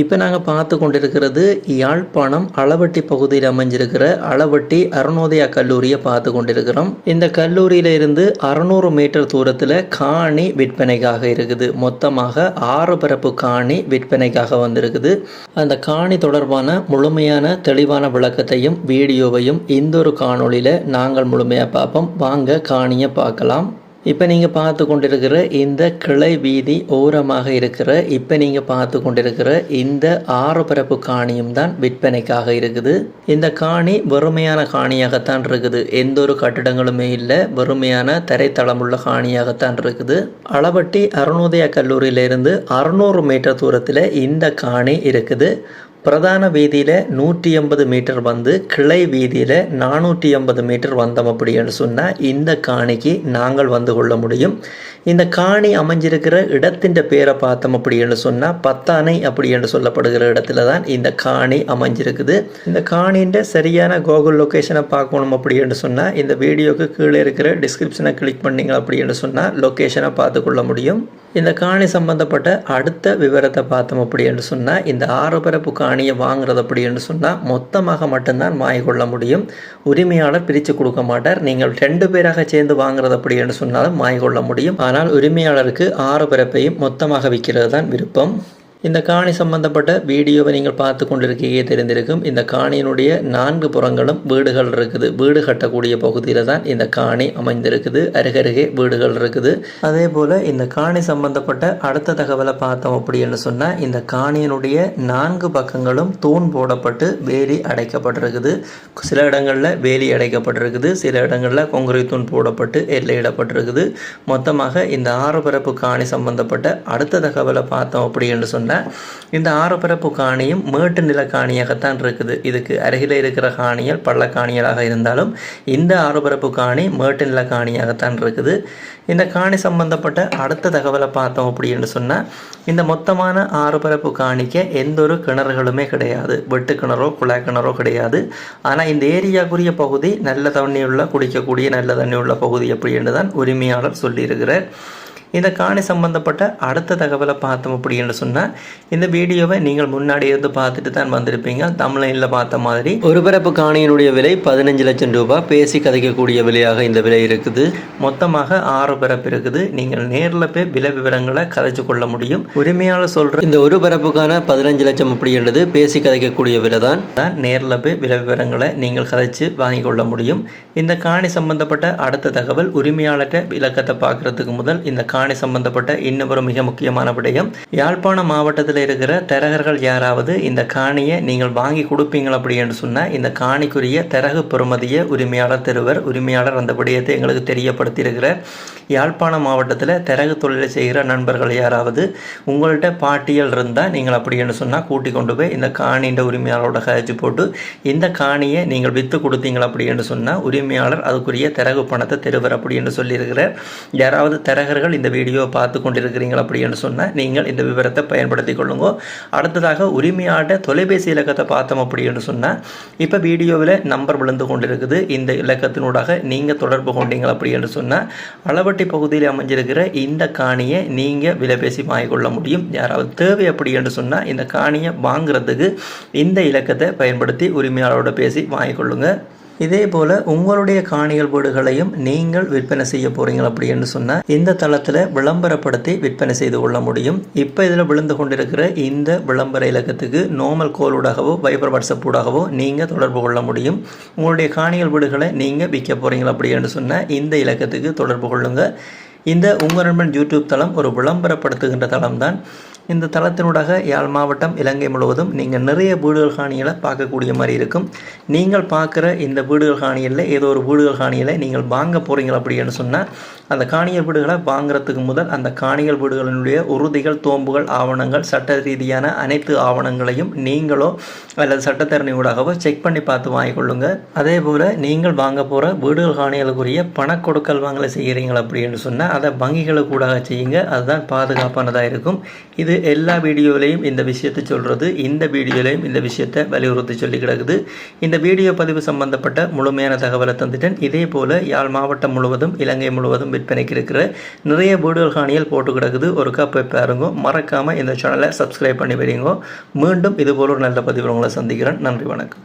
இப்போ நாங்கள் பார்த்து கொண்டிருக்கிறது யாழ்ப்பாணம் அளவட்டி பகுதியில் அமைஞ்சிருக்கிற அளவட்டி அருணோதயா கல்லூரியை பார்த்து கொண்டிருக்கிறோம். இந்த கல்லூரியில இருந்து அறுநூறு மீட்டர் தூரத்தில் காணி விற்பனைக்காக இருக்குது. மொத்தமாக ஆறு பரப்பு காணி விற்பனைக்காக வந்திருக்குது. அந்த காணி தொடர்பான முழுமையான தெளிவான விளக்கத்தையும் வீடியோவையும் இந்த ஒரு காணொளியில் நாங்கள் முழுமையாக பார்ப்போம். வாங்க காணியை பார்க்கலாம். இப்போ நீங்கள் பார்த்து கொண்டிருக்கிற இந்த கிளை வீதி ஓரமாக இருக்கிற இப்போ நீங்கள் பார்த்து கொண்டிருக்கிற இந்த ஆறு பரப்பு காணியும் தான் விற்பனைக்காக இருக்குது. இந்த காணி வெறுமையான காணியாகத்தான் இருக்குது. எந்த ஒரு கட்டிடங்களுமே இல்லை வெறுமையான தரைத்தளமுள்ள காணியாகத்தான் இருக்குது. அளவட்டி அருணோதயா கல்லூரியிலிருந்து அறுநூறு மீட்டர் தூரத்தில் இந்த காணி இருக்குது. பிரதான வீதியில் நூற்றி எண்பது மீட்டர் வந்து கிளை வீதியில் நானூற்றி எண்பது மீட்டர் வந்தோம் அப்படின்னு சொன்னால் இந்த காணிக்கு நாங்கள் வந்து கொள்ள முடியும். இந்த காணி அமைஞ்சிருக்கிற இடத்தின் பேரை பார்த்தோம் அப்படின்னு சொன்னால் பத்தானை அப்படி என்று சொல்லப்படுகிற இடத்துல தான் இந்த காணி அமைஞ்சிருக்குது. இந்த காணின்ற சரியான கோகுல் லொக்கேஷனை பார்க்கணும் அப்படின்னு சொன்னால் இந்த வீடியோக்கு கீழே இருக்கிற டிஸ்கிரிப்ஷனை கிளிக் பண்ணிங்க அப்படின்னு சொன்னால் லொக்கேஷனை பார்த்து கொள்ள முடியும். இந்த காணி சம்பந்தப்பட்ட அடுத்த விவரத்தை பார்த்தோம் அப்படின்னு சொன்னால் இந்த ஆறு பரப்பு காணியை வாங்குறது அப்படின்னு சொன்னால் மொத்தமாக மட்டும்தான் வாங்கி கொள்ள முடியும். உரிமையாளர் பிரித்து கொடுக்க மாட்டார். நீங்கள் ரெண்டு பேராக சேர்ந்து வாங்குறது அப்படி என்று சொன்னாலும் வாங்கி கொள்ள முடியும். ஆனால் உரிமையாளருக்கு ஆறு பரப்பையும் மொத்தமாக விற்கிறது தான் விருப்பம். இந்த காணி சம்பந்தப்பட்ட வீடியோவை நீங்கள் பார்த்து கொண்டிருக்கையே தெரிந்திருக்கும் இந்த காணியினுடைய நான்கு புறங்களும் வீடுகள் இருக்குது. வீடு கட்டக்கூடிய பகுதியில் தான் இந்த காணி அமைந்திருக்குது. அருகருகே வீடுகள் இருக்குது. அதே போல் இந்த காணி சம்பந்தப்பட்ட அடுத்த தகவலை பார்த்தோம் அப்படின்னு சொன்னால் இந்த காணியினுடைய நான்கு பக்கங்களும் தூண் போடப்பட்டு வேலி அடைக்கப்பட்டிருக்குது. சில இடங்களில் வேலி அடைக்கப்பட்டிருக்குது. சில இடங்களில் கொங்குரை தூண் போடப்பட்டு எல்லையிடப்பட்டிருக்குது. மொத்தமாக இந்த ஆறு பரப்பு காணி சம்பந்தப்பட்ட அடுத்த தகவலை பார்த்தோம் அப்படின்னு சொன்னால் இந்த ஆறுபரப்பு காணியும் மேட்டு நில காணியாகத்தான் இருக்குது. இதுக்கு அருகில் இருக்கிற காணிகள் பள்ளக்காணிகளாக இருந்தாலும் இந்த ஆறுபரப்பு காணி மேட்டு நில காணியாகத்தான் இருக்குது. இந்த காணி சம்பந்தப்பட்ட அடுத்த தகவலை பார்த்தோம் அப்படின்னு சொன்னால் இந்த மொத்தமான ஆறுபரப்பு காணிக்க எந்த ஒரு கிணறுகளுமே கிடையாது. வெட்டு கிணறோ குழாய் கிணறோ கிடையாது. ஆனால் இந்த ஏரியாக்குரிய பகுதி நல்ல தண்ணி உள்ள குடிக்கக்கூடிய நல்ல தண்ணி உள்ள பகுதி அப்படின்னு தான் உரிமையாளர் சொல்லியிருக்கிறார். இந்த காணி சம்பந்தப்பட்ட அடுத்த தகவலை பார்த்தோம் அப்படின்னு சொன்னால் இந்த வீடியோவை நீங்கள் முன்னாடி இருந்து பார்த்துட்டு தான் வந்திருப்பீங்க. தமிழ்லைனில் பார்த்த மாதிரி ஒரு பரப்பு காணியினுடைய விலை பதினஞ்சு லட்சம் ரூபாய். பேசி கதைக்கக்கூடிய விலையாக இந்த விலை இருக்குது. மொத்தமாக ஆறு பரப்பு இருக்குது. நீங்கள் நேரில் போய் விலை விவரங்களை கதைச்சு கொள்ள முடியும். உரிமையாளர் சொல்கிற இந்த ஒரு பரப்புக்கான பதினஞ்சு லட்சம் அப்படின்றது பேசி கதைக்கக்கூடிய விலை தான். தான் நேரில் போய் விலை விவரங்களை நீங்கள் கதைச்சு வாங்கி கொள்ள முடியும். இந்த காணி சம்பந்தப்பட்ட அடுத்த தகவல் உரிமையாளர்கிட்ட விளக்கத்தை பார்க்கறதுக்கு முதல் இந்த காணி காணி சம்பந்தப்பட்ட இன்னொரு மிக முக்கியமான விடயம். யாழ்ப்பாணம் மாவட்டத்தில் இருக்கிற தரகர்கள் யாராவது இந்த காணியை நீங்கள் வாங்கி கொடுப்பீங்கள் அப்படின்னு சொன்னால் இந்த காணிக்குரிய தரகு பெறுமதியை உரிமையாளர் தருவர் உரிமையாளர் அந்த விடயத்தை எங்களுக்கு தெரியப்படுத்தியிருக்கிறார். யாழ்ப்பாணம் மாவட்டத்தில் தரகு தொழிலை செய்கிற நண்பர்கள் யாராவது உங்கள்கிட்ட பாட்டியல் இருந்தால் நீங்கள் அப்படின்னு சொன்னால் கூட்டி கொண்டு போய் இந்த காணின்ற உரிமையாளரோட கழிச்சு போட்டு இந்த காணியை நீங்கள் விற்று கொடுத்தீங்கள் அப்படின்னு சொன்னால் உரிமையாளர் அதுக்குரிய தரகு பணத்தை தருவர் அப்படின்னு சொல்லியிருக்கிறார். யாராவது தரகர்கள் இந்த வீடியோ பார்த்து கொண்டிருக்கிறீர்கள் அப்படின்னு சொன்னால் நீங்கள் இந்த விவரத்தை பயன்படுத்தி கொள்ளுங்க. அடுத்ததாக உரிமையாட தொலைபேசி இலக்கத்தை பார்த்தோம் அப்படின்னு சொன்னால் இப்போ வீடியோவில் நம்பர் விழுந்து கொண்டிருக்குது. இந்த இலக்கத்தினூடாக நீங்கள் தொடர்பு கொண்டீங்க அப்படின்னு சொன்னால் அளவட்டி பகுதியில் அமைஞ்சிருக்கிற இந்த காணியை நீங்கள் விலைபேசி வாங்கிக்கொள்ள முடியும். யாராவது தேவை அப்படி என்று சொன்னால் இந்த காணியை வாங்குறதுக்கு இந்த இலக்கத்தை பயன்படுத்தி உரிமையாளரோட பேசி வாங்கிக்கொள்ளுங்கள் இதே போல் உங்களுடைய காணிகள் வீடுகளையும் நீங்கள் விற்பனை செய்ய போகிறீங்க அப்படின்னு சொன்னால் இந்த தளத்தில் விளம்பரப்படுத்தி விற்பனை செய்து கொள்ள முடியும். இப்போ இதில் விழுந்து கொண்டிருக்கிற இந்த விளம்பர இலக்கத்துக்கு நார்மல் கோலூடாகவோ வைபர் வாட்ஸ்அப் ஊடாகவோ நீங்கள் தொடர்பு கொள்ள முடியும். உங்களுடைய காணிகள் வீடுகளை நீங்கள் விற்க போகிறீங்க அப்படின்னு சொன்னால் இந்த இலக்கத்துக்கு தொடர்பு கொள்ளுங்கள் இந்த உங்கள் நண்பன் யூடியூப் தளம் ஒரு விளம்பரப்படுத்துகின்ற தளம் தான். இந்த தளத்தினூடாக யாழ் மாவட்டம் இலங்கை முழுவதும் நீங்கள் நிறைய வீடுகள் காணிகளை பார்க்கக்கூடிய மாதிரி இருக்கும். நீங்கள் பார்க்குற இந்த வீடுகள் காணிகளில் ஏதோ ஒரு வீடுகள் காணியில் நீங்கள் வாங்க போகிறீங்க அப்படின்னு சொன்னால் அந்த காணிகள் வீடுகளை வாங்குறதுக்கு முதல் அந்த காணிகள் வீடுகளினுடைய உறுதிகள் தோம்புகள் ஆவணங்கள் சட்ட ரீதியான அனைத்து ஆவணங்களையும் நீங்களோ அல்லது சட்டத்தரணியூடாகவோ செக் பண்ணி பார்த்து வாங்கிக்கொள்ளுங்க அதே போல் நீங்கள் வாங்க போகிற வீடுகள் காணிகளுக்குரிய பணக்கொடுக்கல் வாங்கலை செய்கிறீங்க அப்படின்னு சொன்னால் அதை வங்கிகளுக்கு கூடாக செய்யுங்க. அதுதான் பாதுகாப்பானதாக இருக்கும். இது இது எல்லா வீடியோலையும் இந்த விஷயத்தை சொல்கிறது இந்த வீடியோலையும் இந்த விஷயத்தை வலியுறுத்தி சொல்லி கிடக்குது. இந்த வீடியோ பதிவு சம்பந்தப்பட்ட முழுமையான தகவலை தந்துட்டேன். இதே போல் யாழ் மாவட்டம் முழுவதும் இலங்கை முழுவதும் விற்பனைக்கு இருக்கிற நிறைய வீடியோ காணிகள் போட்டு கிடக்குது. ஒரு போய் பாருங்க. மறக்காமல் இந்த சேனலை சப்ஸ்கிரைப் பண்ணி வரீங்க மீண்டும் இதுபோல் ஒரு நல்ல பதிவு உங்களை சந்திக்கிறேன். நன்றி வணக்கம்.